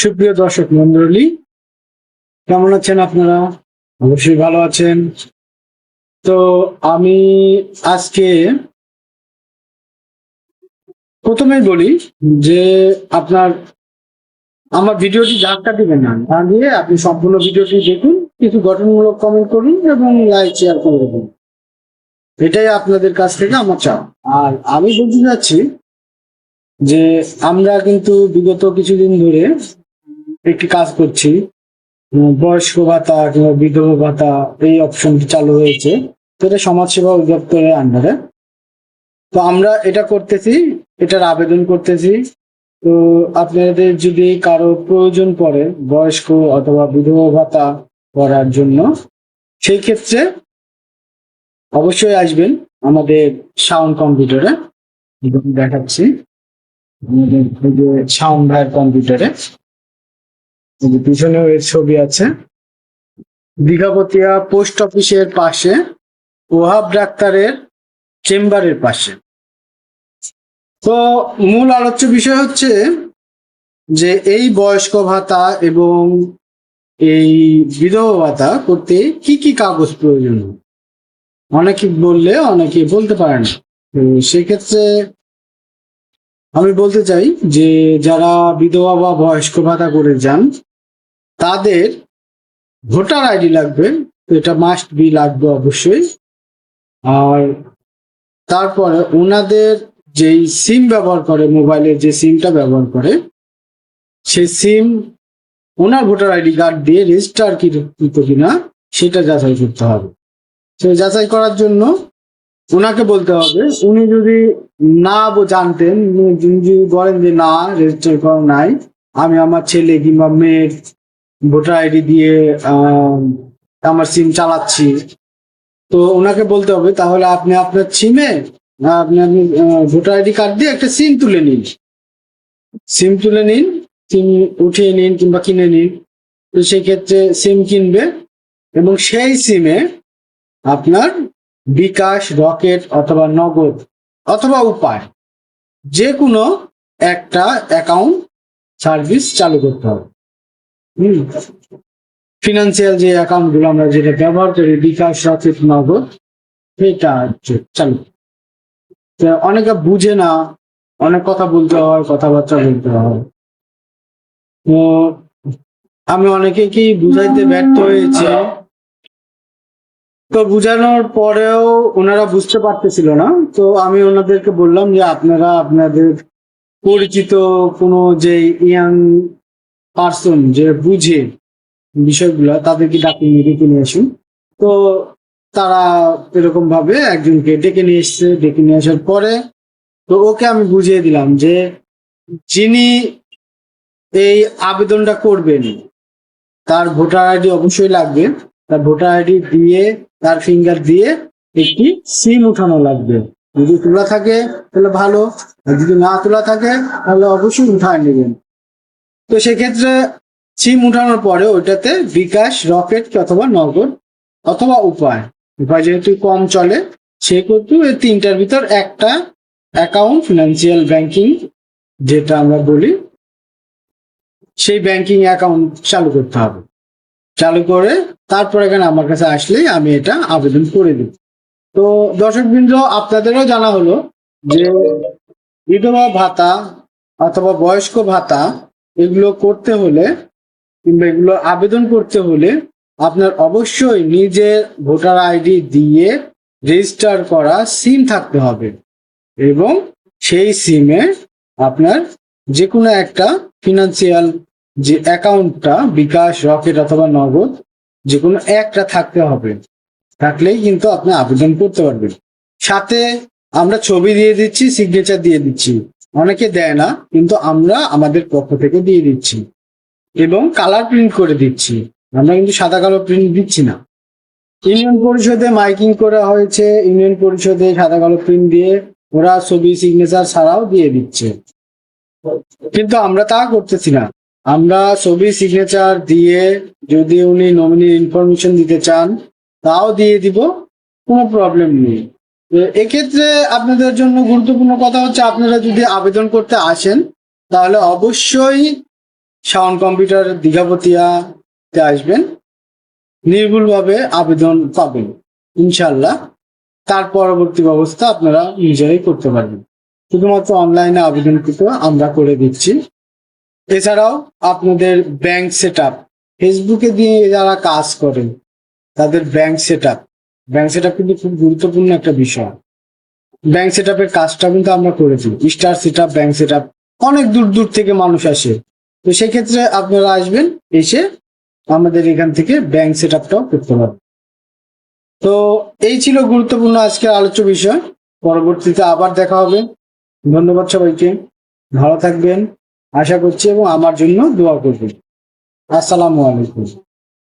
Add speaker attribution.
Speaker 1: সুপ্রিয় দর্শক মন্ডলী, কেমন আছেন আপনারা? অবশ্যই ভালো আছেন। তো আমি আজকে প্রথমেই বলি যে আপনার, আমার ভিডিওটি ধাক্কা দিবেন না। না দিয়ে আপনি সম্পূর্ণ ভিডিওটি দেখুন, কিছু গঠনমূলক কমেন্ট করুন এবং লাইক শেয়ার করে দেবেন এটাই আপনাদের কাছ থেকে আমার চাও আর আমি বলতে যাচ্ছি যে আমরা কিন্তু বিগত কিছুদিন ধরে একটি কাজ করছি। বয়স্ক ভাতা কিংবা বিধবা ভাতা এই অপশনটি চালু হয়েছে। তো এটা সমাজসেবা অধিদপ্তরের আন্ডারে তো আমরা এটা করতেছি, এটার আবেদন করতেছি। তো আপনাদের যদি কারও প্রয়োজন পড়ে বয়স্ক অথবা বিধবা ভাতা করার জন্য, সেই ক্ষেত্রে অবশ্যই আসবেন আমাদের সাউন্ড কম্পিউটারে দেখাচ্ছি। আমাদের সাউন্ড ভাইয়ের কম্পিউটারে পিছনেও এর ছবি আছে। দীঘাপতিয়া পোস্ট অফিসের পাশে, ওহাব ডাক্তারের চেম্বারের পাশে। তো মূল আলোচ্য বিষয় হচ্ছে যে এই বয়স্ক ভাতা এবং এই বিধবা ভাতা করতে কি কি কাগজ প্রয়োজন? অনেকে বললে, অনেকে বলতে পারে না। সেক্ষেত্রে আমি বলতে চাই যে যারা বিধবা বা বয়স্ক ভাতা করে যান তাদের ভোটার আইডি লাগবে এটা মাস্ট বি লাগবে অবশ্যই। আর তারপরে ওনাদের যেই সিম ব্যবহার করে, মোবাইলের যে সিমটা ব্যবহার করে সেই সিম ওনার ভোটার আইডি কার্ড দিয়ে রেজিস্টার কিন্তু কিনা সেটা যাচাই করতে হবে। সে যাচাই করার জন্য ওনাকে বলতে হবে, উনি যদি না জানতেন, উনি যদি বলেন যে না রেজিস্টার করা নাই, আমি আমার ছেলে কিংবা মেয়ের ভোটার আইডি দিয়ে আমার সিম চালাচ্ছি। তো ওনাকে বলতে হবে, তাহলে আপনি আপনার সিমে আপনি আপনি ভোটার আইডি কার্ড দিয়ে একটা সিম তুলে নিন। সিম তুলে নিন সিম উঠিয়ে নিন কিংবা কিনে নিন। তো সেই ক্ষেত্রে সিম কিনবে এবং সেই সিমে আপনার বিকাশ, রকেট অথবা নগদ অথবা উপায় যে কোনো একটা অ্যাকাউন্ট সার্ভিস চালু করতে হবে। ফিনান্সিয়াল যে অ্যাকাউন্টগুলো আমরা যেটা ব্যবহার করি, বিকাশ রকেট নগদ হচ্ছে, চালু। অনেকে বুঝে না, অনেক কথা বলতে হয়, কথাবার্তা বলতে হয়। তো আমি অনেকেকেই বুঝাইতে ব্যর্থ হয়েছে? তো বুঝানোর পরেও ওনারা বুঝতে পারতেছিল না। তো আমি ওনাদেরকে বললাম যে, আপনারা আপনাদের পরিচিত কোনো যে ইয়াং পার্সন যে বুঝে বিষয়গুলো তাদেরকে ডাকে নিয়ে ডেকে নিয়ে আসুন। তো তারা এরকম ভাবে একজনকে ডেকে নিয়ে এসছে, ডেকে নিয়ে আসার পরে তো ওকে আমি বুঝিয়ে দিলাম যে যিনি এই আবেদনটা করবেন, তার ভোটার আইডি অবশ্যই লাগবে। তার ভোটার আইডি দিয়ে, তার ফিঙ্গার দিয়ে একটি সিম উঠানো লাগবে। যদি তোলা থাকে, তাহলে ভালো। আর যদি না তোলা থাকে, তাহলে অবশ্যই উঠায় নেবেন। তো সেক্ষেত্রে সিম উঠানোর পরে ওইটাতে বিকাশ, রকেট অথবা নগদ অথবা উপায়। উপায় যেহেতু কম চলে, সেক্ষেত্রে এই তিনটার ভিতর একটা অ্যাকাউন্ট ফিনান্সিয়াল ব্যাংকিং যেটা আমরা বলি, সেই ব্যাংকিং অ্যাকাউন্ট চালু করতে হবে। চালু করে তারপর এখানে আমার কাছে আসলেই আমি এটা আবেদন করে দিই। তো দর্শক দর্শকবৃন্দ, আপনাদেরও জানা হলো যে বিধবা ভাতা অথবা বয়স্ক ভাতা এগুলো করতে হলে কিংবা এগুলো আবেদন করতে হলে আপনার অবশ্যই নিজের ভোটার আইডি দিয়ে রেজিস্টার করা সিম থাকতে হবে এবং সেই সিমে আপনার যে কোনো একটা ফিনান্সিয়াল যে অ্যাকাউন্টটা, বিকাশ, রকেট অথবা নগদ যে কোনো একটা থাকতে হবে। থাকলেই কিন্তু আপনি আবেদন করতে পারবেন। সাথে আমরা ছবি দিয়ে দিচ্ছি সিগনেচার দিয়ে দিচ্ছি। অনেকে দেয় না, কিন্তু আমরা আমাদের পক্ষ থেকে দিয়ে দিচ্ছি। এবং কালার প্রিন্ট করে দিচ্ছি। আমরা কিন্তু সাদা কালো প্রিন্ট দিচ্ছি না। ইউনিয়ন পরিষদে মাইকিং করা হয়েছে। ইউনিয়ন পরিষদে সাদা কালো প্রিন্ট দিয়ে ওরা ছবি সিগনেচার ছাড়াও দিয়ে দিচ্ছে। কিন্তু আমরা তা করতেছি না। আমরা ছবি সিগনেচার দিয়ে যদি উনি নমিনির ইনফরমেশন দিতে চান, তাও দিয়ে দিব, কোনো প্রবলেম নেই। এক্ষেত্রে আপনাদের জন্য গুরুত্বপূর্ণ কথা হচ্ছে আপনারা যদি আবেদন করতে আসেন, তাহলে অবশ্যই শাওন কম্পিউটার দীঘাপতিয়াতে আসবেন। নির্ভুলভাবে আবেদন পাবেন ইনশাল্লাহ তার পরবর্তী ব্যবস্থা আপনারা নিজেরাই করতে পারবেন। শুধুমাত্র অনলাইনে আবেদন কিন্তু আমরা করে দিচ্ছি। এছাড়াও আপনাদের ব্যাংক সেট আপ ফেসবুকে দিয়ে যারা কাজ করেন, তাদের bank set up bank set কিন্তু খুব গুরুত্বপূর্ণ একটা বিষয়। ব্যাংক সেট আপের কাজটা কিন্তু আমরা করেছি। Star set up bank set অনেক দূর দূর থেকে মানুষ আসে। তো সেক্ষেত্রে আপনারা আসবেন, এসে আমাদের এখান থেকে ব্যাংক সেট আপটাও করতে পারবেন। তো এই ছিল গুরুত্বপূর্ণ আজকের আলোচ্য বিষয়। পরবর্তীতে আবার দেখা হবে। ধন্যবাদ সবাইকে। ভালো থাকবেন। আশা করছি এবং আমার জন্য দোয়া করবেন। আসসালামু আলাইকুম।